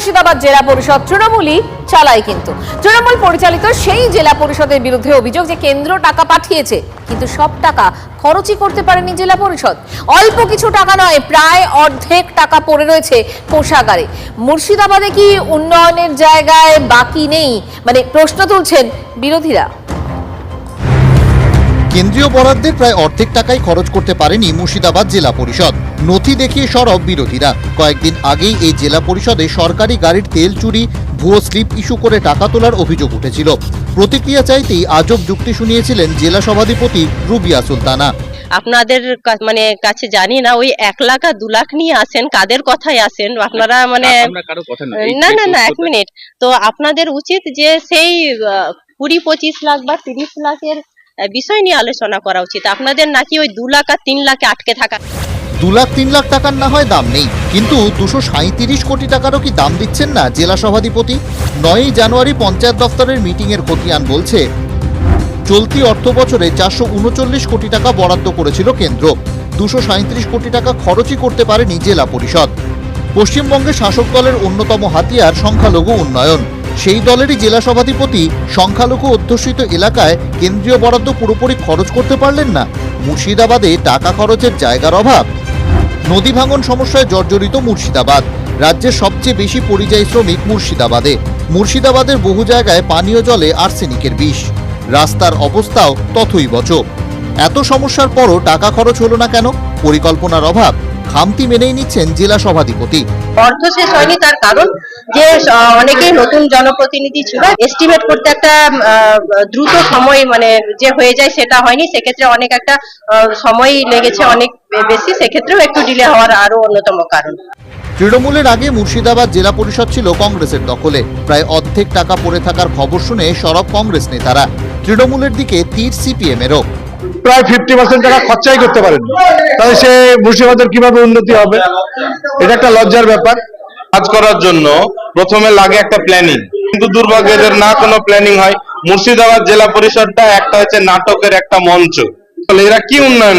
মুর্শিদাবাদ জেলা পরিষদ তৃণমূলই চালায় কিন্তু। তৃণমূল পরিচালিত সেই জেলা পরিষদের বিরুদ্ধে অভিযোগ যে কেন্দ্র টাকা পাঠিয়েছে, কিন্তু সব টাকা খরচই করতে পারেনি জেলা পরিষদ। অল্প কিছু টাকা নয়, প্রায় অর্ধেক টাকা পড়ে রয়েছে কোষাগারে। মুর্শিদাবাদে কি উন্নয়নের জায়গায় বাকি নেই? মানে প্রশ্ন তুলছেন বিরোধীরা। কেন্দ্রীয় বরাদ্দের প্রায় অর্ধেক টাকাই খরচ করতে পারেনি মুর্শিদাবাদ জেলা পরিষদ। নথি দেখিয়ে সরব বিরোধীরা। কয়েকদিন আগেই এই জেলা পরিষদে সরকারি গাড়ির তেল চুরি ভুয়ো স্লিপ ইস্যু করে টাকা তোলার অভিযোগ উঠেছিল। প্রতিক্রিয়া চাইতেই আজব যুক্তি শুনিয়েছিলেন জেলা সভাধিপতি রুবিয়া সুলতানা। আপনাদের কা- মানে কাছে জানি না ওই এক লাখ আর দু লাখ নিয়ে আসেন কাদের কথায় আসেন? আপনারা মানে আমরা কারও কথা না না না এক মিনিট। তো আপনাদের উচিত যে সেই আহ, কুড়ি পঁচিশ লাখ বা তিরিশ লাখের বিষয় নিয়ে আলোচনা করা উচিত। আপনাদের নাকি ওই দু লাখ আর তিন লাখে আটকে থাকা। দু লাখ, তিন লাখ টাকার না হয় দাম নেই। কিন্তু দুশো সাঁত্রিশ কোটি টাকারও কি দাম দিচ্ছেন না জেলা সভাধিপতি? নয়ই জানুয়ারি পঞ্চায়েত দফতরের মিটিংয়ের খতিয়ান বলছে, চলতি অর্থ বছরে চারশো উনচল্লিশ কোটি টাকা বরাদ্দ করেছিল কেন্দ্র। দুশো সাঁত্রিশ কোটি টাকা খরচই করতে পারেনি জেলা পরিষদ। পশ্চিমবঙ্গের শাসক দলের অন্যতম হাতিয়ার সংখ্যালঘু উন্নয়ন। সেই দলেরই জেলা সভাধিপতি সংখ্যালঘু অধ্যুষিত এলাকায় কেন্দ্রীয় বরাদ্দ পুরোপুরি খরচ করতে পারলেন না। মুর্শিদাবাদে টাকা খরচের জায়গার অভাব। নদী ভাঙন সমস্যায় জর্জরিত মুর্শিদাবাদ, রাজ্যের সবচেয়ে বেশি পরিযায়ী শ্রমিক মুর্শিদাবাদে। মুর্শিদাবাদের বহু জায়গায় পানীয় জলে আর্সেনিকের বিষ। রাস্তার অবস্থাও তথৈবচ। এত সমস্যার পরও টাকা খরচ হলো না কেন? পরিকল্পনার অভাব। খামতি মেনেই নিচ্ছেন জেলা সভাধিপতি। অর্থ শেষ হয়নি তার কারণ যে আহ, অনেকেই নতুন জনপ্রতিনিধি ছিল এস্টিমেট করতে একটা দ্রুত সময় মানে যে হয়ে যায় সেটা হয়নি সেক্ষেত্রে অনেক একটা সময় লেগেছে অনেক বেশি সেক্ষেত্রেও একটু ডিলে হওয়ার আরও অন্যতম কারণ। তৃণমূলের আগে মুর্শিদাবাদ জেলা পরিষদ ছিল কংগ্রেসের দখলে। প্রায় অর্ধেক টাকা পড়ে থাকার খবর শুনে সরব কংগ্রেস নেতারা। তৃণমূলের দিকে তীর সিপিএমেরও। প্রায় ফিফটি পার্সেন্ট টাকা খরচাই করতে পারেন। তাহলে সে মুর্শিদাবাদের কীভাবে উন্নতি হবে? এটা একটা লজ্জার ব্যাপার। কাজ করার জন্য প্রথমে লাগে একটা প্ল্যানিং কিন্তু দুর্ভাগ্যদের না কোনো প্ল্যানিং হয়। মুর্শিদাবাদ জেলা পরিষদটা একটা হচ্ছে নাটকের একটা মঞ্চ। তাহলে এরা কি উন্নয়ন